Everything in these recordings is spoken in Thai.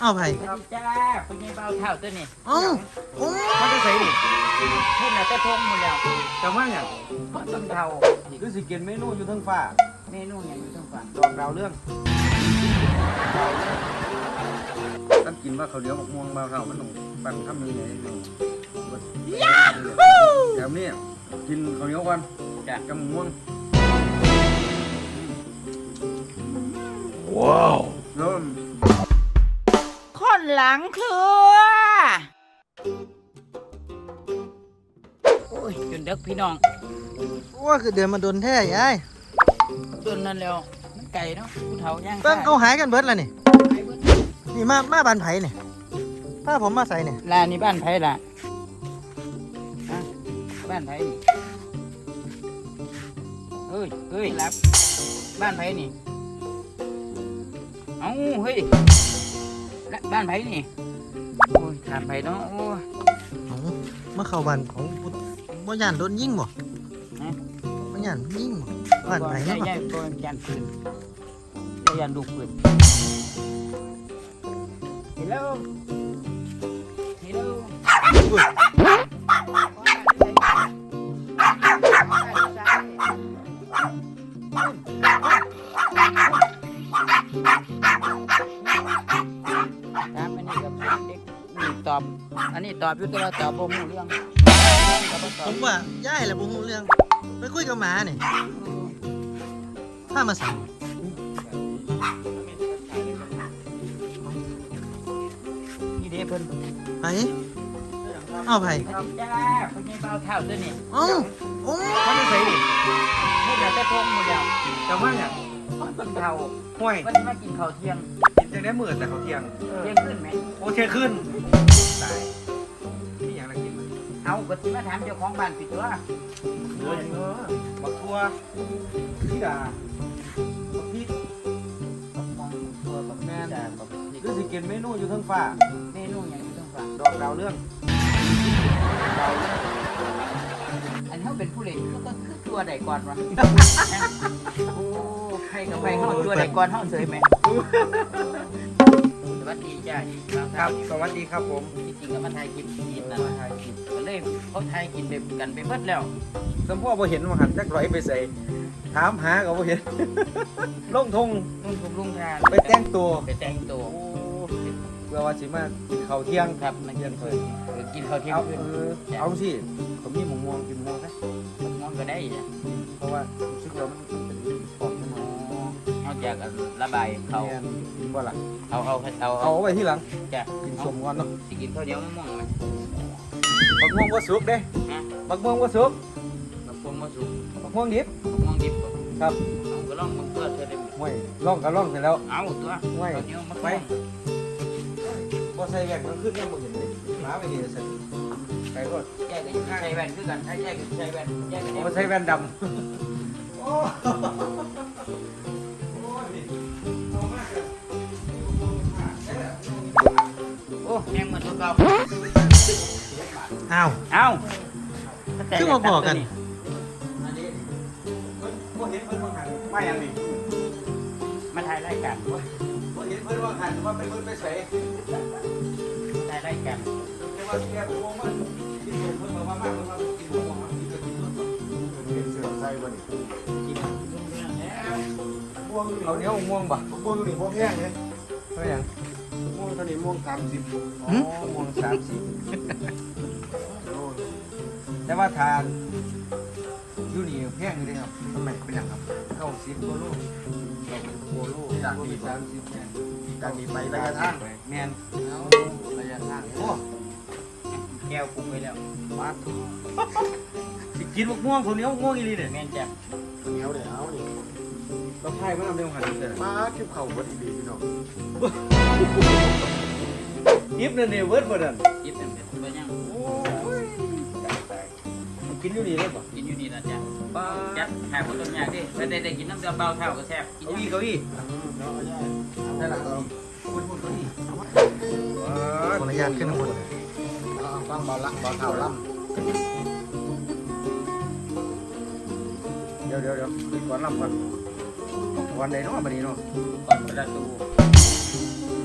เอาไผ่สวัสดีจ้าคุณยายเบาเท่าตัวนี้เอ้าโอ้มันจะใส่นี่พูดแล้วจะทงหมดแล้วจำว่าอย่างเพราะต้นเท่าคือสิกินเมนูอยู่เทั้งฟ้า เมนูอย่างนี้ต้องฟังดอกดาวเรื่องท่านกินว่าเขาวเหนียวมะม่วงมาเขามันต้องปั่นทำยังไงยาฮูแบบนี้กินข้าวเหนียวก่อนจ้ะกับมะม่วงว้าวแล้วค นหลังครัวโอ้ยจนเด็กพี่น้องว่าคือเดินมาโดนแท้ยายจนนั่นแล้วมันไก่เนาะผู้เฒ่าย่างตั้งเขาหายกันเบิดแล้วนี่ไปเบิดนี่มามาบานไผ่นี่ถ้าผมมาใส่เนี่ยลานี่บ้านไผล่ะฮะบ้านไผนี่เฮ้ยเฮ้ยรับบ้านไผนี่เอ้าเฮ้ยและ บ้านไผนี่ โอ้ยถามไผเนาะ โอ้ยเอามาเข้าบ้านของผู้บ่ย่านโดนยิงบ่ฮะบ่ย่านยิงบ่บ้านไผ่ใหญ่เนาะใหญ่ตัวยันปืนตัวยันลูกปืน Hello Hello ตอบอยู่แตัวาตอบบ่รู้เรื่องตอบบ่ตผอบมว่ายายแหละบ่ฮู้เรื่อง ไปคุยกับหมานี่ถ้ามาใส่นี่เด้เพิ่นไผ่เอาไผ่สวัสดีจ้าคุณยายเบาเท่าตัวนี้เอ้าโอ้มันจะใส่นี่พูดแล้วจะทงหมดแล้วจำว่าอย่างเพราะต้นเท่าห้วยวันนี้มากินข้าวเที่ยงกินจากได้หมื่นแต่เขาวเที่ยงเที่ยงขึ้นไหมโอเคขึ้นตายนี่ เอาก็ที่มาถามเจ้าของบ้านปิดตัวเออเออบักทัวพี่ดาบักพริกมองตัวกับแม่จ้ากับนี่คือสิกินเมนูอยู่เทั้งฟ้า เมนูอย่างนี้ต้องฟังดอกดาวเรื่องอันเขาเป็นผู้เล่นเขาก็คือตัวใดก่อนวะ โอ้ใครกับใครเขาตัวใดก่อนเขาเสยไหมส วัสดีจ้าครับ สวัสดีครับผมที่จริงก็มาถ่ายคลิปกินนะมาถ่ายคลิปก็เลยเขาถ่ายกินไปกันไปเบิดแล้วสมพ่อบ่เห็นว่าหันจักร้อยไปใส่ถามหาก็บ่เห็นลงทงลุงทุกลุงทานไปแต่งตัวไปแต่งตัวเพื่อว่าสิมากินข้าวเที่ยงครับมากินเพิ่นหรือกินข้าวเที่ยงเอาขึ้นเออเอาสิผมมีหมูม่วงกินหมูม่วงไหมมองก็ได้จ้ะเพราะว่ารู้สึกว่ามันเป็นของมัน เอาจากระบายเขาแม่นกินบ่ล่ะเอาเอาเอาเอาเอาไว้ที่หลังจ้ะกินสมก่อนเนาะสิกินข้าวเหนียวมะม่วงไหมบักม่วงบ่สุกเด้ฮะบักม่วงบ่สุกมะม่วงมะสุกบักม่วงดิบมะม่วงดิบบ่ครับเอาก็ลองมันเพื่อเธอได้บ่ห่วยลองก็ลองเสร็จแล้ว เอาตัวห่วยข้าวเหนียวมะไปม่วงบ่ใส่แว่นมันขึ้นยังบ่เห็นเลยหมาไปนี่เสร็จไปรถแยกกันอยู่ใช้แว่นคือกันถ้าแยกกันใช้แว่นแยกกันบ่ใส่แว่นดำโอ้ แมงเหมือนตัวเก่าอ้าว เอาคือมาบอกกัน อันนี้เพิ่นบ่เห็นเพิ่นว่าหันมาอย่างนี้มาถ่ายรายการบ่เห็นเพิ่นว่าหันว่าไปเพิ่นไปใส่ถ่ายรายการแต่ว่าแกบ่ว่ากินเพิ่นบอกว่ามากเพิ่นว่ากินบ่ว่ากินก็กินนู่นเป็นเสือใส่บ่นี่กินลุงเรื่องแล้วม่วงเขาวเหนียวม่วงบ่ม่วงนี่ม่วงแห้งเลยเท่าหยังม่วง ตอนนี้ม่วงสามสิบอ๋อม่วง30แต่ว่าทานยูนี่แพงอยู่เด้ครับทำไมเป็นอย่างครับเข้า10กว่าโลเป็นโคโลจากนี้30แมนจากนี้ไประยะทางแมนเอาระยะทางโอ้แก้วปรุงไปแล้วมาสิกินมะม่วงข้าวเหนียวม่วงอีลีเด้แม่นจ้ะเหนียวเดี๋ยวเอานี่ เราพายมาเร็วหันเด้อมาคลิปเข่าวัดดีพี่น้องยิบนั่นนี่เวิร์ดบ่นั่นยิบเป็นเป็นตัวยังมันกินอยู่นี่ได้บ่กินอยู่นี่นะจ๊ะป้าจัดหาคนต้นยากดิถ้าได้ได้กินน้ำเดือเบาเท่าก็แซ่บกินเก้ายังอี้เก้าอี้เอาเอาย่าได้ละคุณพูดเก้าอี้ขออนุญาตขึ้นข้างบนเอาเอาฟังเบาละเบาเท่าล่เดี๋ยวเดี๋ยวเดี๋ยวก่อนลำก่อน วันไหนเนาะบัดนี้เนาะก่อนประตู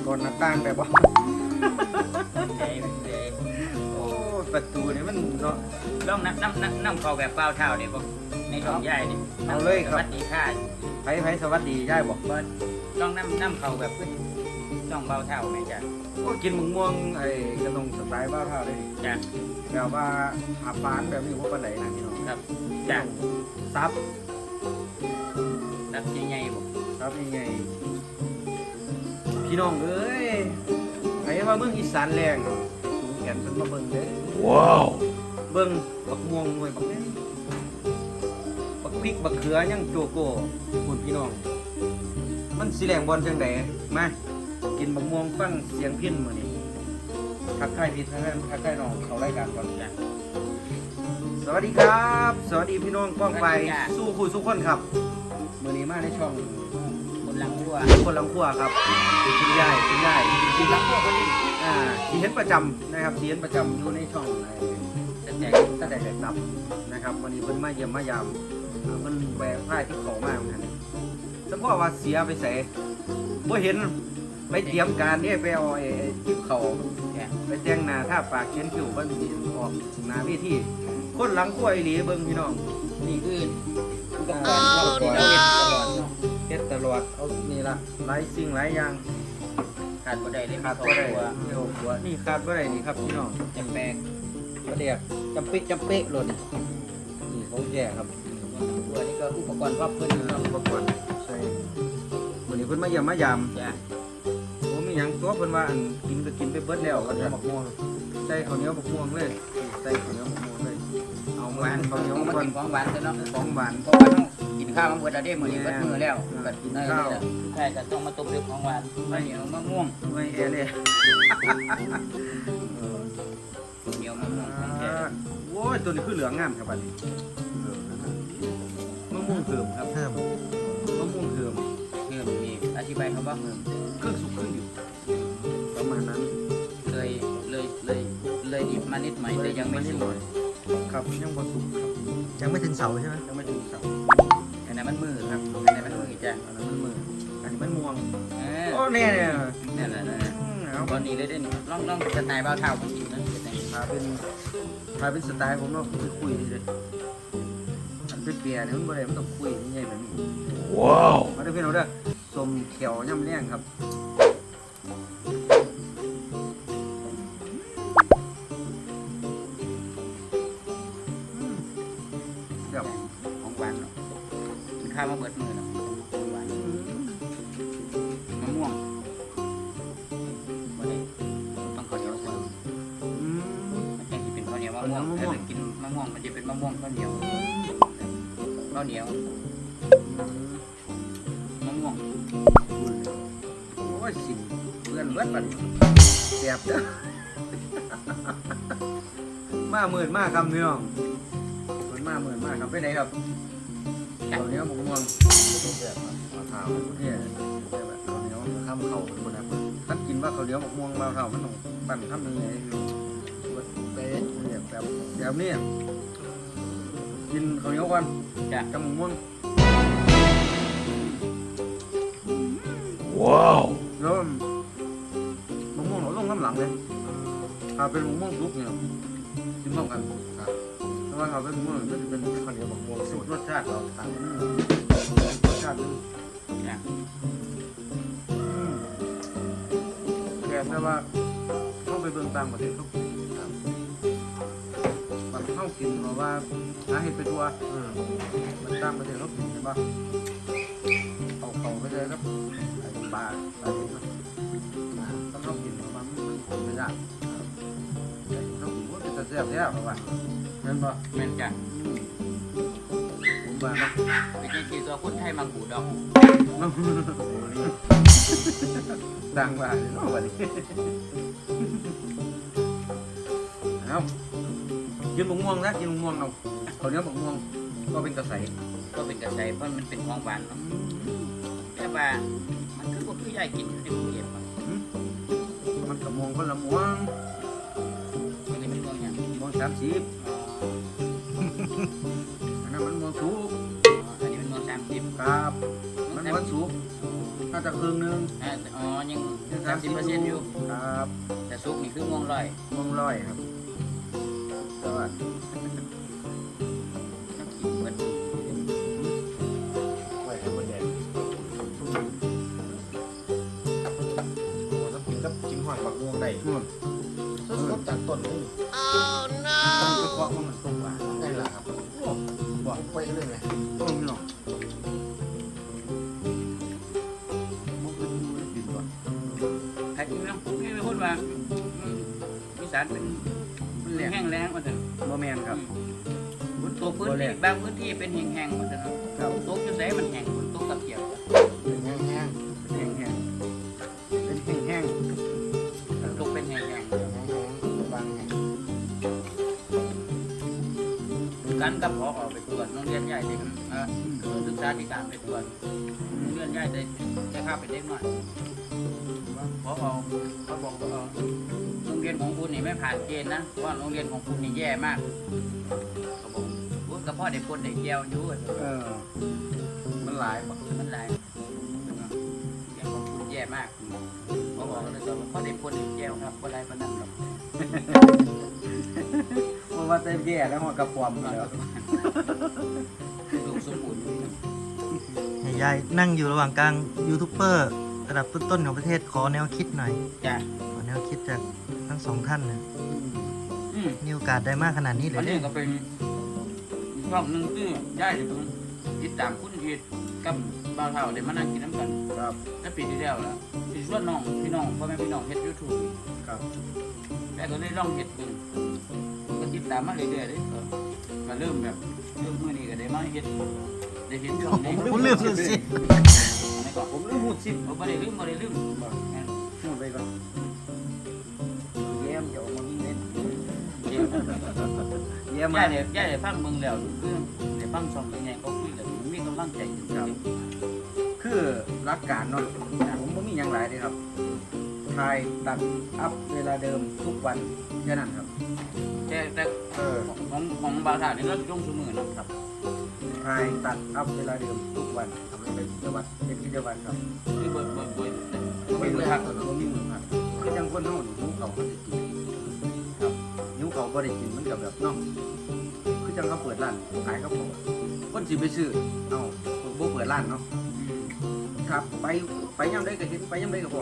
ก่อนหน้าต่างแบบว่าเอ้ยเอ้ยโอ้ประตูนี่มันเนาะลองน้ำน้ำน้ำน้ำเขาแบบเปล่าเท้าเนี่ยบอกในช่องย่ายนี่เอาเลยครับสวัสดีค่ะไผไผสวัสดียายบอกบอลลองน้ำน้ำเขาแบบช่องเบาเท้าไหมจ๊ะโอ้กินมึงม่วงไอ้กระนงสไตล์บ้าวเท่าเลยจ้ะแบบว่าอาปานแบบนี้ว่าปานไหนนะพี่น้องครับจ้ะซับรับใหญ่ๆ บอกซับยังไง พี่น้องเอ้ยไอ้ว่าเมืองอีสานแรงสูงแขนเพิ่นมาเบิ่งเด้ว้าว เบิ่งบักม่วงหน่วยบักนี้บักพริกบักเขือยังโจโก้คุณพี่น้อง มันสิแรงบอลจังไดมากินบักม่วงฟังเสียงพินมื้อนี้ทักทายพี่ทักทายทักทายน้องเขารายการก่อนจ้ะสวัสดีครับ สวัสดีพี่น้องกล้องไป สู้คู่สู้คนครับ มื้อนี้มาในช่องคน หลังวัวคนลังขั้วครับคุณยายคุณยายกินหลังวัวคนนี้อ่าสีเห็นประจำนะครับสีเห็นประจำอยู่ในช่องไอ้จะแจกตั้งแต่เด็กดับนะครับวันนี้เพิ่นมาเยี่ยมมายามอ่าเพิ่นแหวกพ่ายที่เขามากเหมือนกันแต่พ่อว่าเสียไปใส่บ่เห็นไปเตรียมการเนี่ยไปเอาไอ้ไอ้ทิปเขาจ้ะไปแต่งหน้าท่าปากเขียนคิ้วเพิ่นสิออกหน้าเวทีคนหลังขั้วอีหลีเบิ่งพี่น้องนี่คืออุปกรณ์เราที่เราเห็นตลอดเนาะ เฮ็ดตลอดเอานี่ล่ะหลายสิ่งหลายอย่างขาดบ่ได้เลยขาดตับ่ได้วเดี๋ยวหัวนี่ขาดบ่ได้นี่ครับพี่น้องจะแปลกประเดี๋ยวจำเป๊ะจำเป๊ะเลยนี่นี่ของแก่ครับตัวนี้ก็อุปกรณ์ครอบเพิ่นเพิ่นอุปกรณ์ใช่วันนี้เพิ่นมาเยี่ยมมายามจ้ะผมมีหยังตัวเพิ่นว่าอันกินก็กินไปเบิดแล้วข้าวเหนียวมะม่วงใส่ข้าวเหนียวมะม่วงเลยใส่ข้าวเหนียวมะม่วงเลยเอาหหวาวานนข้าวเหนียวมาก่อนกินของหวานซะเนาะของหวานเพราะว่าต้องกิน ข้าวมันเบิดแล้วเด้มื้อนี้เบิดมื้อแล้วก็กินข้าวใช่ก็ต้องมาต้มด้วยของหวานข้าวเหนียวมะม่วงไม่เอเลยเหนียวมะม่วงของแท้โอ้ยตัวนี้คือเหลืองงามครับบัดนี้มะม่วงเพิ่มครับเพิ่มมะม่วงเพิ่มเพิ่มนี่อธิบายคำว่าเพิ่มเครื่องสุกเครื่องดิบประมาณนั้นเลยเลยเลยเลยดิบมานิดหน่อยแต่ยังไม่สุกครับยังบ่สุกครับยังไม่ถึงเสาใช่ไหมยังไม่ถึงเสา อันนั้นมันมือครับอันนั้นมันมือจ้ะอันนั้นมันมืออันนี้มันม่วงเอโอ้เนี่ยเนี่ยอนั่นแหละนั่นแหละอืมเอาตอนนี้เลยเด้นี่ลองลองสไตล์เบาเท้าผมกินนะจะได้พาเป็นพาเป็นสไตล์ผมเนาะคือคุยดีเลยอันเป็นเปียเนี่ยมันบ่ได้มันต้องคุยนี่ไงแบบนี้ว้าวมาเด้อพี่น้องเด้อสมเขียวย่ำเลี้ยงครับ มาหมื่นมากครับพี่น้องหมื่นมากหมื่นมากครับไปไหนครับข้าวเหนียวมะม่วงแบบมะพร้าวเนี่ยแบบข้าวเหนียวข้ามเขาคนนะท่านกินว่าข้าวเหนียวมะม่วงมาข้าวมันต้องปั่นทำยังไงเป๊ะเนี่ยแบบแบบนี้กินข้าวเหนียวก่อนจ้ะกับมะม่วงว้าวแล้วมะม่วงเราลงน้ำหลังเลย ถ้าเป็นมะม่วงสุกเนี่ยกินพร้อมกันถ้าว่าถ้าเป็นมะม่วงก็จะเป็นข้าวเหนียวมะม่วงสูสูตรรสชาติเราต่างกันรสชาตินึงจ้ะอืมแต่ถ้าว่าเข้าไปเบิ่งต่างประเทศเขากินครับมันเข้ากินเพราะว่าหาเห็ดไปทัวอืมมันต่างประเทศเขากินใช่ปะเอาเขาไปเลยครับไอ้ปลาปลาเห็ดเนาะต้องเข้ากินเพราะว่ามันมันไม่ยาก แซ่บแท้เพราะว่าเห็นปะแม่นจ้ะผมว่านะไปกินกี่ตัวคนไทยมากูดอกดังว่าเนาะวันนี้เอากินมะม่วงนะกินมะม่วงเอาเขาวเหนี้ยวมะม่วงก็เป็นกระใสก็เป็นกระแสเพราะมันเป็นของหวานเนาะแต่ว่ามันคือบ่คือยายกินอยู่ในโรงเรียนป่ะมันกับม่วงคนละม่วง สามสิบอ๋ออันนั้นมันม่วงสุกอันนี้มันม่วงสามสิบครับ มันม่วงสุกน่าจะครึ่งหนึงอ่าอ๋อยังสามสิบเปอร์เซ็นต์อยู่ ครับแต่ซุปนี่คือม่วงลอยมองร้อยครับสวัสดีน้ำขิงเบิดไว้ให้มันแดงโอ้น้ำกินกับจิ้มหอยบักม่วงได้อืม สดๆจากต้นนี่ต้องไปเคาะมันตรงหวานได้ละครับโอ้บอกไปเลยไหมต้มพี่น้องมุกเป็นมือกินก่อนใครกินน้ำนี่ไม่พูดว่ามีสานเป็นเป็นแห้งแล้งมาเถอะบ่แมนครับฝนตกพื้นที่บางพื้นที่เป็นแห้งๆมาเถอะเนาะครับตกอยู่ไสมันแห้งฝนตกกับเกียว คือศึกษาธิการไปตรวจโรงเรียนใหญ่ได้ได้ค่าไปเด็กหน่อยพอเขาบอกว่าโรงเรียนของคุณนี่ไม่ผ่านเกณฑ์นะเพราะว่าโรงเรียนของคุณนี่แย่มากเขาบอกพูดกับพ่อเด็กคนเด็กเกียวอยู่เออ มันหลายบ่มันไรเรียนของคุณแย่มากเขาบอกเลยว่าพ่อเด็กคนเด็กเกียวครับคนไรมันนั่นหรอกเพราะว่าเต็มแย่แล้วหัวกระป๋อมแล้วลูกสมบูรณ์ ยายนั่งอยู่ระหว่างกลางยูทูบเบอร์ระดับต้นๆของประเทศขอแนวคิดหน่อยจ้ะขอแนวคิดจากทั้งสองท่านนะอืมมีโอกาสได้มากขนาดนี้เลอัยนเนี่นี้ยก็เป็นช่องหนึ่งที่ได้ถึงติดตามคุณทีกับบ่าวเท่าเดี๋ยวมานั่งกินน้ำกันครับถ้าปีที่แล้วล่ะที่ชวนน้องพี่น้องพ่อแม่พี่น้องเฮ็ดยูทูบครับแต่ก็ได้ลองเฮ็ดเบิ่งก็ติดตามมาเรื่อยๆเลยก็ก็เริ่มแบบเริ่มมื้อนี้ก็ได้มาเฮ็ด ได้เห็นช่องนี้ผมลืมเลยสิ ไม่ก็ผมลืมหูดซิปผมบ่ได้ลืมบ่ได้ลืมหูดไปก่อนแย้มจะออกมาวิ่งเล่นเดี๋ยวแย้มย่ามาเดี๋ยวย่าเดี๋ยวฟังเบิ่งแล้วคือได้ฟังช่องยังไงก็คุยกันมีกำลังใจอยู่ครับคือรักการเนาะผมบ่มีอย่างไรเลยครับถ่ายตัดอัพเวลาเดิมทุกวันแค่นั้นครับ แต่แต่เออของของบาวถานี่เราลงสมือนะครับ ถ่ายตัดอัพเวลาเดิมทุกวันทำให้เป็นกิจวัตรเป็นกิจวัตรครับคือบ่บ่บ่ไม่รู้ครับบ่มีมือครับคือจังคนเฮานี่หิวเขาก็ได้กินครับหิวเขาบ่ได้กินมันก็แบบเนาะคือจังเขาเปิดร้านขายกับผมคนสิไปซื้อเอ้าบ่เปิดร้านเนาะครับไปไปยามใดก็เห็นไปยามใดก็พอ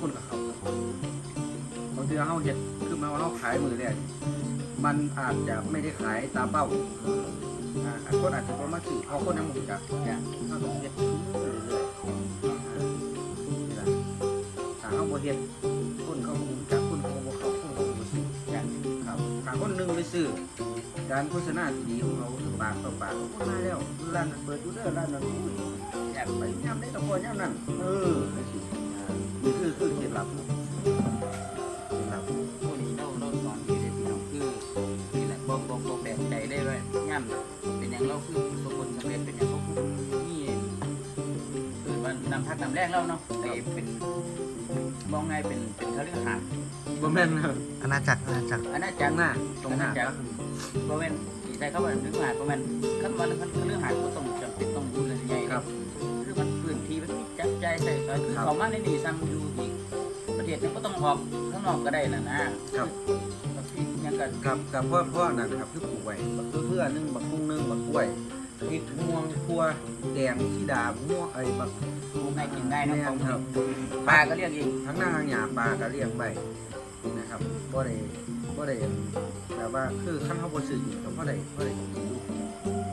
คนกับเขาบางทีเฮาเฮ็ดคือหมายว่าเฮาขายมือแรกมันอาจจะไม่ได้ขายตามเป้า อ่าคนอาจจะบ่มาซื้อเพราคนยังบ่รู้จักเนี่ยเฮาต้องเฮ็ดเรื่อยๆนี่ล่ะถ้าเฮาบ่เฮ็ดคนเขาบ่รู้จักคนเขาบ่เข้าคนเขาบ่ซื้ออย่างครับถ้าคนหนึงไปซื้อการโฆษณาที่ดีของเขาคือปากต่อปากเขามาแล้วร้านนั้นเปิดอยู่เด้อร้านนั้นอุ้ยอยากไปยามใดก็พอยามนั้นเออนี่คือคือเคล็ดลับเคล็ดลับผู้นี้เราเราสอนที่เด็กพี่น้องคือนี่แหละบ่บ่บ่แปลกใจได้ว่าย่ำ อย่างเราคือตัวคนสำเร็จเป็นอย่างเขาคือนี่คือมันนำพักนำแรกเราเนาะไปเป็นมองไงเป็นเป็นเขาเรียกหาดบ่แม่นครับอาณาจักรอาณาจักรอันนั้นจัจังงหน้าตรงหน้าจังบ่แม่นสีใจเขาว่านึกหาดบ่แม่นคันว่าคันเรื่องหาดก็ต้องจำเป็นต้องดูแลใหญ่ครับคือมันพื้นที่มันจับใจใส่ก็คือเขามาในนี่ซ้ำอยู่อีกประเท ศนึงก็ต้องออกข้างนอกก็ได้น่ะนะครับบางทียังกันครับกับพ่อพ่อนั่นครับคือปลูกไว้บักเพื่อนึงบักกุ้งนึงบักกล้วยพริกม่วงพัวแดงที่ดาม่วงไอ้บักปลูกง่ายกินง่ายเนาะแม่ของครับปลาก็เรียกเองทั้งหน้าทั้งหยาปลาก็เลี้ยงไว้นะครับบ่ได้บ่ได้แบบว่าคือขั้นเขาบ่ซื้อกินก็บ่ได้บ่ได้กินอยู่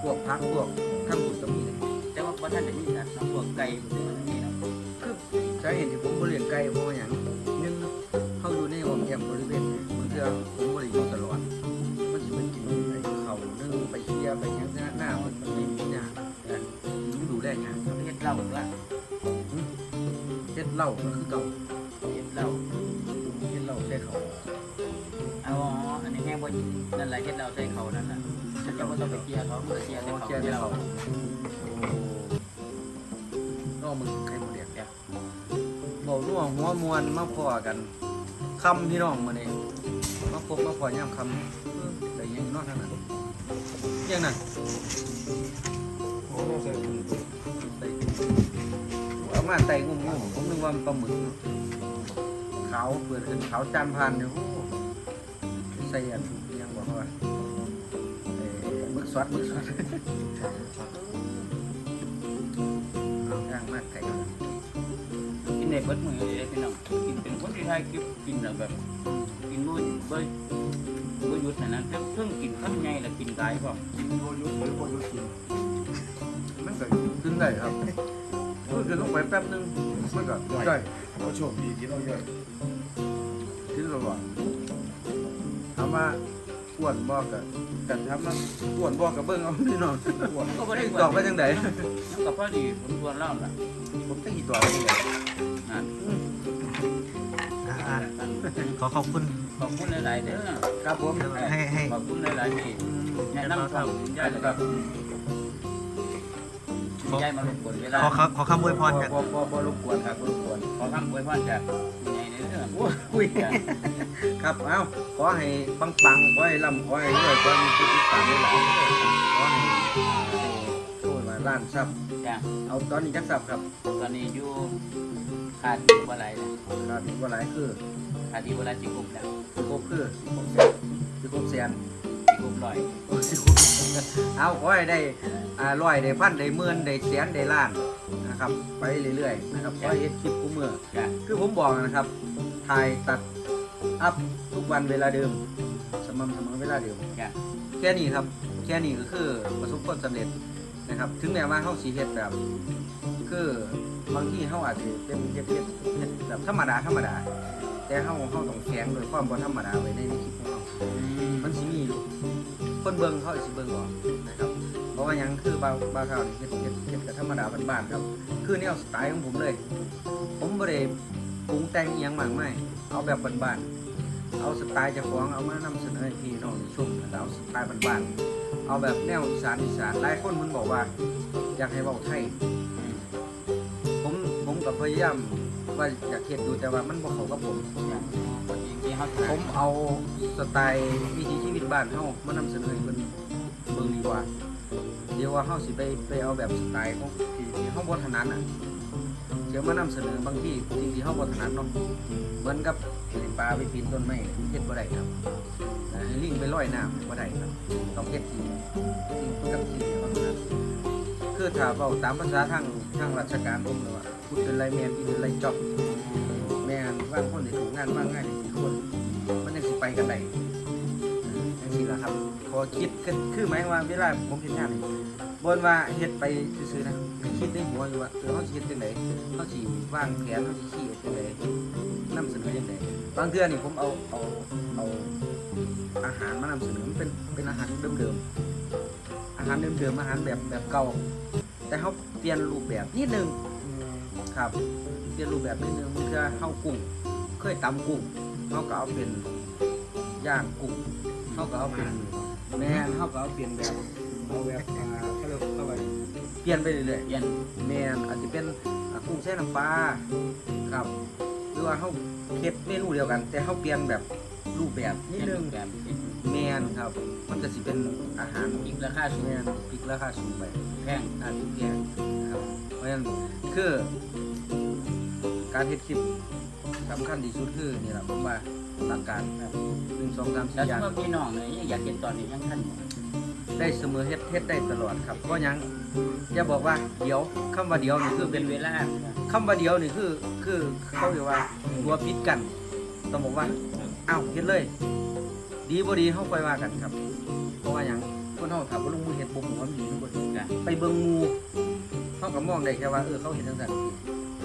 พวกผักพวกทั้งหมดก็มีเลยแต่ว่าบ่ท่านจะมีสัตว์เนาะพวกไก่มันมีเนาะคือสาเหตุที่ผมบ่เลี้ยงไก่เพราะว่าหยังหนึงเขาอ ยู่ในอ้อมบริเวณบางเทื่อผมบ่ได้อยู่ตลอด มันสิมันกินไอ้เขาเนึ่งไปเคี่ยไปยังหน้าหน้ามันมันไม่มีหยังกันมันดูแลหยังเฮ็ดเหล้าก็เฮ็ดเหล้าก็คือเก่าเฮ็ดเหล้าเฮ็ดเหล้าใส่เขาอ๋ออันนี้แห้งบ่นั่นแหละเฮ็ดเหล้าใส่เขานั่นน่ะฉันจะบ่ต้องไปเกียร์เขาเมื่อเกียอ๋ใส่เขาเฮ็ดได้เหล้าเขาก็มึงใครบ่เรียกแกบอกร่วหัวมวนมาพอกัน คำพี่น้องมาเนี่ยมาพบมาพอยามคำเออได้หยังอยู่เนอกทางนั้นเที่ยงนั้นโอ้ใส่ถุงได้เอามามาไต่งุ่มๆผมนึกว่ามันปลาหมึกขาวเปิดขึ้นขาวจานพันเนี่ใส่อันยังบอกว่าเออหมึกสดหมึกสดย่ กินในเบิดมือเลยพี่น้องกินเป็นคนที่ไทยกินกินแล้วแบบกินบ่บ่บ่หยุดนะนะเพิ่งกินข้าวใหญ่แล้วกินกายพร้อมกินโยยุหรือโยยุกินมันก็กินได้ครับก็กินลงไปแป๊บนึงมันก็ย่อยเราโชคดีที่เราเยอะกินแล้วว่าถามว่าอ้วนบ่กับกันทำมันอ้วนบ่กับเบิ่งเอาพี่น้องอ้วนก็บ่ได้ตอบไปจังไดก็พอดีผมชวนเล่าล่ะผมจะกี่ตัวไปจั ขอขอบคุณขอบคุณหลายๆเด้อครับผมให้ให้ขอบคุณหลายๆที่แนะนำช่องยายแล้วก็ยายมารบกวนเวลาขอขอขอคำอวยพรจากบ่บ่บ่รบกวนครับบ่รบกวนขอคำอวยพรจากยายในเรื่องโอ้ยคุยครับเอ้าขอให้ปังๆขอให้ร่ำขอให้รวยขอให้มีผู้ติดตามหลายๆขอให้โอ้ยมาล้านซับจ้ะเอาตอนนี้จักซับครับ ตอนนี้อยู่ขาดอยู่บ่หลายแล้วครับอีกว่าหลายคือ ขาดอยู่บ่หลายสิบกลุ่มแล้วสิครบคือสิครบแสนสิบกลุ่มร้อยสิครบเอาขอให้ได้อ่าร้อยได้พันได้หมื่นได้แสนได้ล้านนะครับ ไปเรื่อยๆนะครับขอให้เฮ็ดคลิปกูมือจ้ะคือผมบอกนะครับถ่ายตัดอัพทุกวันเวลาเดิมสม่ำเสมอเวลาเดิม จ้ะแค่นี้ครับ แค่นี้ก็คือประสบความสำเร็จนะครับ ถึงแม้ว่าเขาสีเฮ็ดแบบ คือบางที่เขาอาจจะเป็นเฮ็ดเฮ็ดเฮ็ดแบบธรรมดาธรรมดา แต่เขาเขาต้องแข็งโดวยความบ่ธรรมดาไว้ในคลิปของเขามันสิมีอยู่คนเบิ่งเขาสิเบิ่งออกนะครับ เพราะว่าหยังคือบาบาวเท่านี่เฮ็ดเฮ็ดเฮ็ดกับธรรมดาบ้านๆครับ คือแนวสไตล์ของผมเลย ผมบ่ได้ปรุงแต่งอีหยังมากมายเอาแบบบ้านๆเอาสไตล์เจ้าของเอามานำเสนอให้พี่น้องชมแล้วเอาสไตล์บ้านๆเอาแบบแนวอีสานอีสานหลายคนมันบอกว่า อยากให้เว้าไทย ผมผมก็พยายาม ว่าอยากเฮ็ดดูแต่ว่ามันบ่เข้ากับผมจ้ะจริงๆเขาผมเอาสไตล์วิถีชีวิตบ้านเฮามานำเสนอให้เพิ่นเบิ่งดีกว่า เดี๋ยวว่าเฮาสิไปไปเอาแบบสไตล์ของที่ที่เฮาบ่ถนัดน่ะเดี๋ยวมานำเสนอบางที่สิ่งที่เฮาบ่ถนัดเนาะเหมือนกับให้ปลาไปปีนต้นไม้เฮ็ดบ่ได้ครับแต่ให้ลิงไปลอยน้ำบ่ได้ครับต้องเฮ็ดที่สิ่งกับที่เฮาถนัด คือถ้าเว้าตามภาษาทางทางราชการผมเลยว่าพูดเป็นไรแมนอีเป็นไรจอบแมนว่างคนที่ถูกงานว่างง่ายที่คน มันยังสิไปกันได้จังซี่ล่ะครับขอคิดคือคือหมายว่าเวลาผมเฮ็ดงานนี่บ่นว่าเฮ็ดไปซื่อๆนะคิดในหัวอยู่ว่าเออเฮาสิเฮ็ดจังไดเฮาสิวางแผนเฮาสิขี้จังไดนำเสนอจังไดบางเทื่อนี่ผมเอาเอาเอาอาหารมานำเสนอมันเป็นเป็นอาหารเดิมๆ อาหารเดิมๆอาหารแบบแบบเก่า แต่เฮาเปลี่ยนรูปแบบนิดนึงครับเปลี่ยนรูปแบบนิดนึงมันคือเฮากุ้งเคยตำกุ้งเขาก็เอาเป็นย่างกุ้งเขาก็เอาเป็นแม่นเขาก็เอาเปลี่ยนแบบเอาแบบอ่าเขาเรียกเข้าไปเปลี่ยนไปเรื่อยเปลี่ยนๆแม่นอาจจะเป็นอ่ากุ้งแช่น้ำปลาครับหรือว่าเขาเฮ็ดเมนูเดียวกัน แต่เขาเปลี่ยนแบบรูปแบบนิดนึง แบบแม่นครับ มันก็สิเป็นอาหารอีกราคาสูงแม่นพริกราคาสูงไปแพงอาจจะแพงครับ เพราะฉะนั้นคือ การเฮ็ดคลิปสำคัญที่สุดคือนี่แหละผมว่าหลักการแบบหนึ่งสองสามแล้วสี่อย่างสำหรับพี่น้องเนี่ยอยากเห็นตอนนี้ยังท่านอยู่ได้เสมอเฮ็ดเฮ็ดได้ตลอดครับเพราะหยังอย่าบอกว่าเดี๋ยวคำว่าเดี๋ยวนี่คือเป็เป็นนเวลาคำว่าเดี๋ยวนี่คือคือเขาเรียกว่าตัวปิดกันต้องบอกว่าอ้าวเฮ็ดเลย ดีบ่ดีเฮาค่อยว่ากันครับ เพราะว่าหยังคนเฮาถ้าบ่ลงมือเฮ็ดบ่ฮู้ว่ามันดีหรือบ่ดีจ้ะ ไปเบิ่งหมู่เฮาก็มองได้แค่ว่าเออเขาเฮ็ดจังซั่น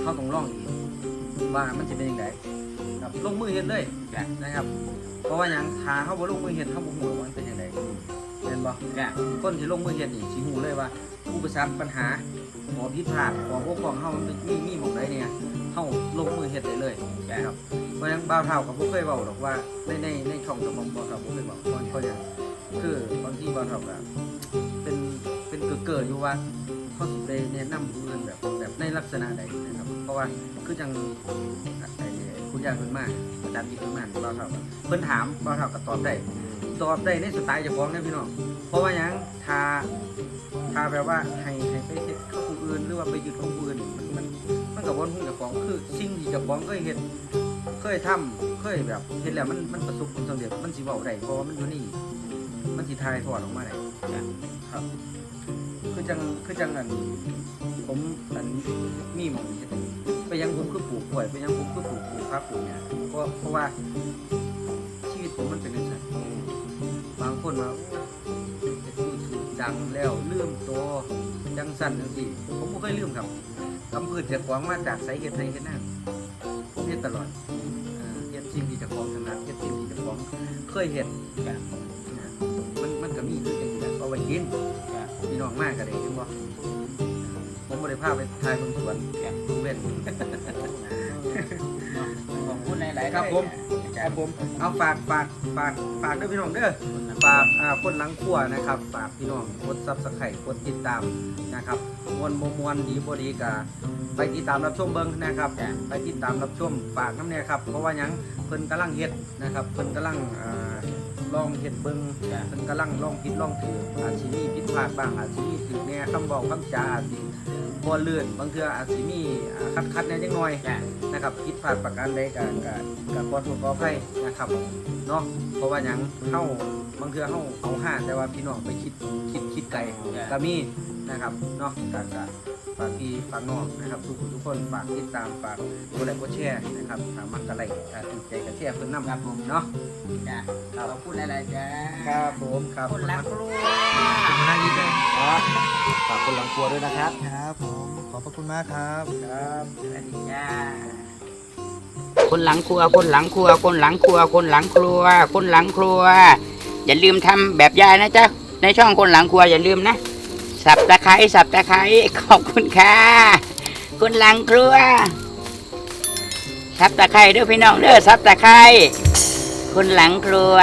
เฮาต้องลองอีกว่ามันสิเป็นจังไดครับลงมือเฮ็ดเลยจ้ะ นะครับ เพราะว่าหยังถ้าเฮาบ่ลงมือเฮ็ดเฮาบ่ฮู้ว่ามันเป็นจังไดแม่นบ่ จ้ะ คนที่ลงมือเฮ็ดนี่สิฮู้เลยว่าอุปสรรคปัญหาขอผิดพลาดขอบกพร่องเฮามันมีมีหม่องใดเนี่ยเฮาลงมือเฮ็ดได้เลยนะครับ เพราะฉะนั้นบ่าวเฒ่าก็บ่เคยเว้าหรอกว่าในในในช่องของผมบ่าวเฒ่าบ่เคยเว้าเพราะเพราะหยังคือบางทีบ่าวเฒ่าก็เป็นเป็นเกิดๆอยู่ว่าเขาสิไปแนะนำผู้อื่นแบบแบบในลักษณะใดนะครับ เพราะว่าคือจังไอ้คุณยายเพิ่นมาอาจารย์ที่เพิ่นมาบ่าวเฒ่าก็เพิ่นถามบ่าวเฒ่าก็ตอบได้ตอบได้ในสไตล์เจ้าของเนี่ยพี่น้องเพราะว่าหยังทาทาแบบว่าให้ให้ไปเฮ็ดของผู้อื่นหรือว่าไปยึดของผู้อื่นมันมันมันกับบนหุ้นเจ้าของคือสิ่งที่เจ้าของเคยเห็น ยทำเคยแบบเห็นแล้วมันมันประสบผลสำเร็จมันสิเว้าได้เพราะว่ามันอยู่นี่ มันสิทายทอดออกมาได้ครับ คือจังคือจังอันผมอันมีหมองเฮ็ดไปยังผมคือปลูกกล้วยไปยังผมคือปลูกปลูกครับปลูกเนี่ยเพราะเพราะว่าชีวิตผมมันเป็นจังซั่นบางคนมาโอ้ยเฮ็ดยูทูบดังแล้วลืมตัวจังสั่นจังซี่ผมบ่เคยลืมครับกำพืชเจากของมาจากไสเฮ็ดไสเฮ็ดนาผมเฮ็ดตลอด เคยเฮ็ดจ้ะนะมันมันก็มีคือจังซี่แหละเอาไว้กินจ้ะพี่น้องมากก็ได้ถึงบ่ผมบ่ได้พาไปถ่ายเบิ่งสวนจ้ะเว้นขอบ คุณหลายๆครับผมครับผมเอาฝากฝากฝากฝากด้วยพี่น้องเด้อฝากอ่าคนหลังขั้วนะครับฝากพี่น้องกดซับสไครต์กดติดตามนะครับมวนบ่มวนดีบ่ดีกะไปติดตามรับชมเบิ้งนะครับ ไปติดตามรับชมฝากน้ำเนี่ยครับเพราะว่าหยังเพิ่นกำลังเฮ็ดนะครับเพิ่นกำลังอ่า ลองเฮ็ดเบิ่งจ้ะเพิ่นกำลังลองผิดลองถืออาจสิมีผิดพลาดบ้างอาจสิมีถือแน่คำบอกคำจาอาจสิบ่เลื่อนบางเทื่ออาจสิมีอ่าคัดๆแหน่จังหน่อยจ้ะนะครับผิดพลาดประการใดก็ก็ก็ขอโทษขออภัยนะครับเนาะเพราะว่าหยังเฮาบางเทื่อเฮาเอาห้าแต่ว่าพี่น้องไปคิดคิดคิดไกลก็มีนะครับเนาะก็ก็ ฝากพี่ฝากน้องนะครับ ทุกคนทุกคนฝากติดตามฝากกดไลค์กดแชร์นะครับถ้ามักกะไลค์ถ้าถูกใจก็แชร์เพิ่นนำครับผมเนาะจ้ะขอบคุณหลายๆจ้ะครับผมครับคนรักครัวมานั่งยิ้มเลยฝากคนหลังครัวด้วยนะครับครับผมขอบพระคุณมากครับครับสวัสดีจ้าคนหลังครัว คนหลังครัว คนหลังครัว คนหลังครัว คนหลังครัว อย่าลืมทำแบบยายนะจ๊ะ ในช่องคนหลังครัวอย่าลืมนะ สับตะไคร้สับตะไคร้ขอบคุณค่ะคนหลังครัวสับตะไคร้ด้วยพี่น้องเด้อสับตะไคร้คุณหลังครัว